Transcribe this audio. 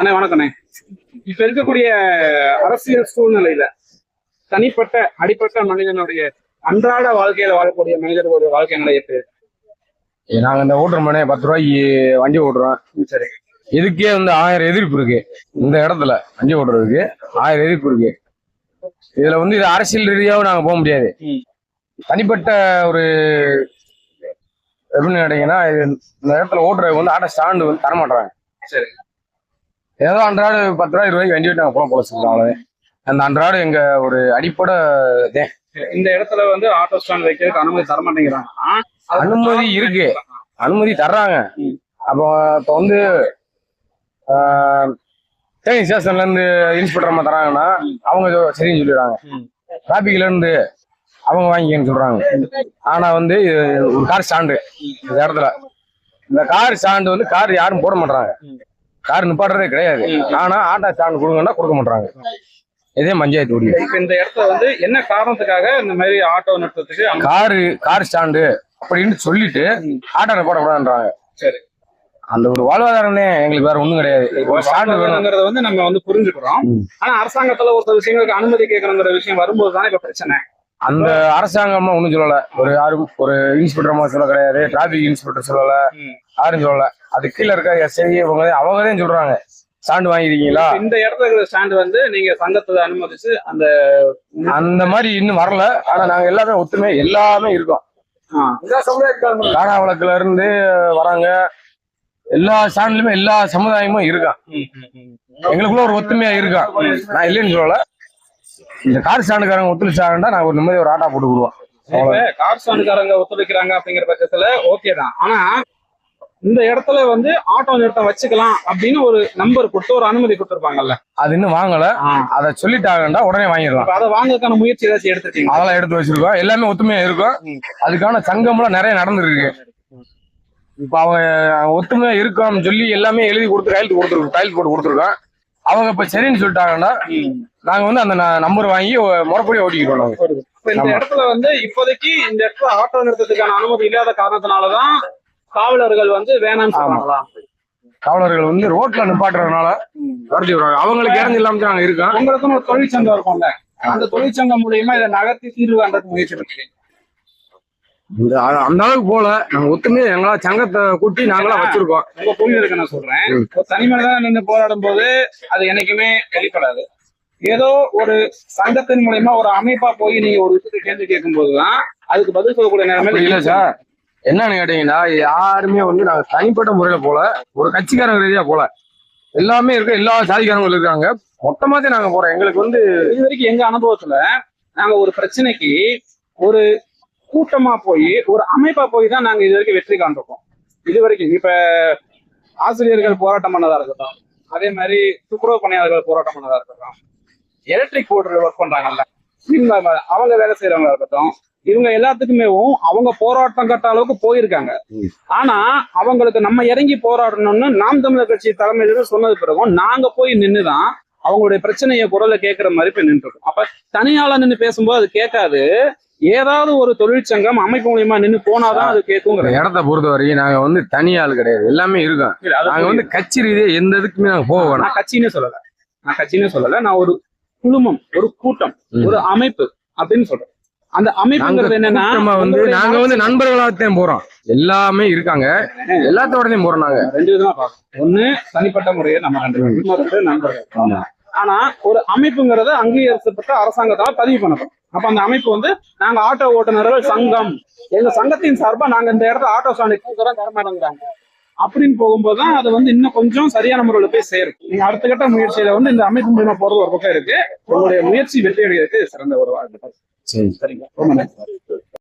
அண்ணே வணக்கண்ணே இப்ப இருக்கக்கூடிய அரசியல் சூழ்நிலையில தனிப்பட்ட அடிப்பட்ட மனிதனுடைய அன்றாட வாழ்க்கையில வாழக்கூடிய மனிதர்களுடைய வாழ்க்கை நிலை எப்படி? நாங்க இந்த ஓட்டுறோம்னே பத்து ரூபாய்க்கு வண்டி ஓட்டுறோம். சரி. இதுக்கே வந்து ஆயிரம் எதிர்ப்பு இருக்கு. இந்த இடத்துல வண்டி ஓட்டுறதுக்கு ஆயிரம் எதிர்ப்பு இருக்கு. இதுல வந்து இது அரசியல் ரீதியாவும் நாங்க போக முடியாது. தனிப்பட்ட ஒரு எப்படின்னு கேட்டீங்கன்னா இந்த இடத்துல ஓட்டுறதுக்கு வந்து ஆட்டோ ஸ்டாண்டு வந்து தரமாட்டாங்க சரி. ஏதோ அன்றாடு பத்து ரூபாய் இருபது வண்டி விட்டு போல அவ்வளவுதான் அந்த அன்றாடு எங்க ஒரு அடிப்படை இதே. இந்த இடத்துல வந்து ஆட்டோ ஸ்டாண்ட் வைக்கிறதுக்கு அனுமதி தர மாட்டேங்கிறாங்க. அனுமதி இருக்கு. அனுமதி தர்றாங்க. அப்போ இப்போ வந்து தேனி ஸ்டேஷன்ல இருந்து இன்ஸ்பெக்டர் அம்மா தராங்கன்னா அவங்க சரின்னு சொல்லிடுறாங்க. டிராபிக்ல இருந்து அவங்க வாங்கிக்கன்னு சொல்றாங்க. ஆனா வந்து ஒரு கார் ஸ்டாண்டு இந்த இடத்துல. இந்த கார் ஸ்டாண்டு வந்து கார் யாரும் போட மாட்டாங்க. கார் நிப்பாட்டுறதே கிடையாது. ஆனா ஆட்டோ ஸ்டாண்டு கொடுங்கன்னா கொடுக்க மாட்டாங்க இதே மஞ்சாயத்து இப்ப இந்த இடத்துல வந்து என்ன காரணத்துக்காக இந்த மாதிரி ஆட்டோ நிறுத்தத்துக்கு காரு கார் ஸ்டாண்டு அப்படின்னு சொல்லிட்டு. ஆட்டோ நிப்பாட்டக்கூடாதுன்றாங்க. சரி. அந்த ஒரு வாழ்வாதாரமே எங்களுக்கு வேற ஒண்ணும் கிடையாது. வாழ்வாதாரங்கிறத வந்து நம்ம வந்து புரிஞ்சுக்கிறோம். ஆனா அரசாங்கத்துல ஒரு சில விஷயங்களுக்கு அனுமதி கேட்கணுங்கிற விஷயம் வரும்போது தான் இப்ப பிரச்சனை. அந்த அரசாங்கமா ஒண்ணும் சொல்லல. ஒரு யாரும் ஒரு இன்ஸ்பெக்டர் அம்மா சொல்ல கிடையாது. டிராபிக் இன்ஸ்பெக்டர் சொல்லல. யாரும் சொல்லல. அது கீழ இருக்க எஸ்ஐ இவங்க அவங்க தான் சொல்றாங்க. ஸ்டாண்டு வாங்கிருக்கீங்களா? இந்த இடத்துல இருக்கிற ஸ்டாண்ட் வந்து நீங்க சங்கத்துல அனுமதிச்சு அந்த அந்த மாதிரி இன்னும் வரல. ஆனா நாங்க எல்லாமே ஒத்துமை எல்லாமே இருக்கோம். ஆ, காணாவளக்குல இருந்து வராங்க. எல்லா ஸ்டாண்ட்லயுமே எல்லா சமுதாயமும் இருக்கான். எங்களுக்குள்ள ஒரு ஒத்துமையா இருக்கான். நான் இல்லைன்னு சொல்லல. இந்த கார் ஸ்டாண்டுக்காரங்க ஒத்துழைச்சாங்கன்னா நாங்க ஒரு நிம்மதி ஒரு ஆட்டா போட்டு விடுவோம். இப்ப கார் ஸ்டாண்டுக்காரங்க ஒத்துழைக்கிறாங்க அப்படிங்கிற பட்சத்துல ஓகே தான். ஆனா இந்த இடத்துல வந்து ஆட்டோ நிறுத்தம் வச்சுக்கலாம் அப்படின்னு ஒரு நம்பர் கொடுத்து ஒரு அனுமதி கொடுத்துருப்பாங்கல்ல. அது இன்னும் வாங்கல. அதை சொல்லிட்டாங்கன்னா உடனே வாங்கிடலாம். அதை வாங்குறதுக்கான முயற்சி ஏதாச்சும் எடுத்துட்டீங்க அதெல்லாம் எடுத்து வச்சிருக்கோம். எல்லாமே ஒத்துமையா இருக்கும். அதுக்கான சங்கம்லாம் நிறைய நடந்துருக்கு. இப்ப அவங்க ஒத்துமையா இருக்கோம்னு சொல்லி எல்லாமே எழுதி கொடுத்து கையெழுத்து கொடுத்துருக்கோம் கையெழுத்து போட்டு கொடுத்துருக்கோம். அவங்க இப்ப சரின்னு சொல்லிட்டாங்கன்னா நாங்க வந்து அந்த நம்பர் வாங்கி முறைப்படி ஓட்டிக்கிட்டோம் நாங்க இப்ப இந்த. இடத்துல வந்து இப்போதைக்கு இந்த இடத்துல ஆட்டோ நிறுத்தத்துக்கான அனுமதி இல்லாத காரணத்தினாலதான் காவலர்கள் வந்து வேணாம்னு சொல்றாங்களா? காவலர்கள் வந்து ரோட்ல நிப்பாட்டுறதுனால வரட்டி விடுறாங்க. அவங்களுக்கு இறந்து இல்லாம நாங்க இருக்கோம் ஒரு தொழிற்சங்கம் இருக்கும்ல. அந்த தொழிற்சங்கம் மூலியமா இதை நகர்த்தி தீர்வு காண்றதுக்கு முயற்சி பண்ணுறீங்க இந்த அந்த அளவுக்கு போல. நாங்க ஒத்துமையா எங்களா சங்கத்தை கூட்டி நாங்களா வச்சிருக்கோம். உங்க புரிதலுக்கு நான் சொல்றேன். ம். ஒரு தனி மனிதனா நின்று போராடும் போது அது என்னைக்குமே வெளிப்படாது. ஏதோ ஒரு சங்கத்தின் மூலியமா ஒரு அமைப்பா போய் நீங்க ஒரு விஷயத்தை கேள்வி கேட்கும் போதுதான் அதுக்கு பதில் சொல்லக்கூடிய அப்படி இல்ல சார். என்னன்னு கேட்டீங்கன்னா யாருமே வந்து நாங்க தனிப்பட்ட முறையில போல ஒரு கட்சிக்காரங்க ரீதியா போல. எல்லாமே இருக்க எல்லா சாதிக்காரங்களும் இருக்காங்க. மொத்தமாத்தே நாங்க போறோம். எங்களுக்கு வந்து இது வரைக்கும் எங்க அனுபவத்துல நாங்க ஒரு பிரச்சனைக்கு ஒரு கூட்டமா போய் ஒரு அமைப்பா போய் தான் நாங்க இது வரைக்கும் வெற்றி காண்றோம். இது வரைக்கும். இப்ப ஆசிரியர்கள் போராட்டம் பண்ணதா இருக்கட்டும் அதே மாதிரி துப்புரவு பணியாளர்கள் போராட்டம் பண்ணதா இருக்கட்டும் எலக்ட்ரிக் போர்டு ஒர்க் பண்றாங்கல்ல அவங்க வேலை செய்யறவங்களா இருக்கட்டும் இவங்க எல்லாத்துக்குமே அவங்க போராட்டம் கட்ட அளவுக்கு போயிருக்காங்க. ஆனா அவங்களுக்கு நம்ம இறங்கி போராடணும்னு நாம் தமிழர் கட்சி தலைமையில சொன்னது பிறகும் நாங்க போய் நின்னுதான் அவங்களுடைய பிரச்சனைய குரலை கேட்கிற மாதிரி போய் நின்றுருக்கோம் அப்ப தனியாள நின்னு பேசும்போது அது கேட்காது. ஏதாவது ஒரு தொழிற்சங்கம் அமைப்பு மூலியமா நின்னு போனாதான் அது கேட்குங்கிற இடத்த பொறுத்த வரைக்கும் நாங்க வந்து தனி ஆள் கிடையாது. எல்லாமே இருக்கோம். நாங்க வந்து கட்சி ரீதியா எந்த இதுக்குமே நாங்க போக வேணாம். நான் கட்சின்னு சொல்லல. நான் கட்சின்னு சொல்லல. நான் ஒரு குழுமம் ஒரு கூட்டம். ஒரு அமைப்பு அப்படின்னு சொல்றேன். அந்த அமைப்புங்கிறது என்னன்னா நம்ம வந்து நாங்க வந்து நண்பர்களாகத்தான் போறோம். எல்லாமே இருக்காங்க. எல்லாத்தோடதையும் போறோம் நாங்க. ரெண்டு விதமா பார்க்கணும் ஒண்ணு தனிப்பட்ட முறையை நம்ம கண்டுபிடிக்கணும் இன்னொரு நண்பர்கள். ஆனா ஒரு அமைப்புங்கிறத அங்கீகரிக்கப்பட்ட அரசாங்கத்தால பதிவு பண்ணணும். அப்ப அந்த அமைப்பு வந்து நாங்க ஆட்டோ ஓட்டுநர்கள் சங்கம். எங்க சங்கத்தின் சார்பா நாங்க இந்த இடத்துல ஆட்டோ ஸ்டாண்டு தர தரமாட்டேங்கிறாங்க அப்படின்னு போகும்போது தான் அது வந்து இன்னும் கொஞ்சம் சரியான முறையில் போய் சேரும். நீங்க அடுத்த கட்ட முயற்சியில வந்து இந்த அமைப்பு மூலமா போறது ஒரு பக்கம் இருக்கு. உங்களுடைய முயற்சி வெற்றி அடைகிறதுக்கு சிறந்த ஒரு வாழ்க்கை. சரி சரிங்களா ரொம்ப நன்றி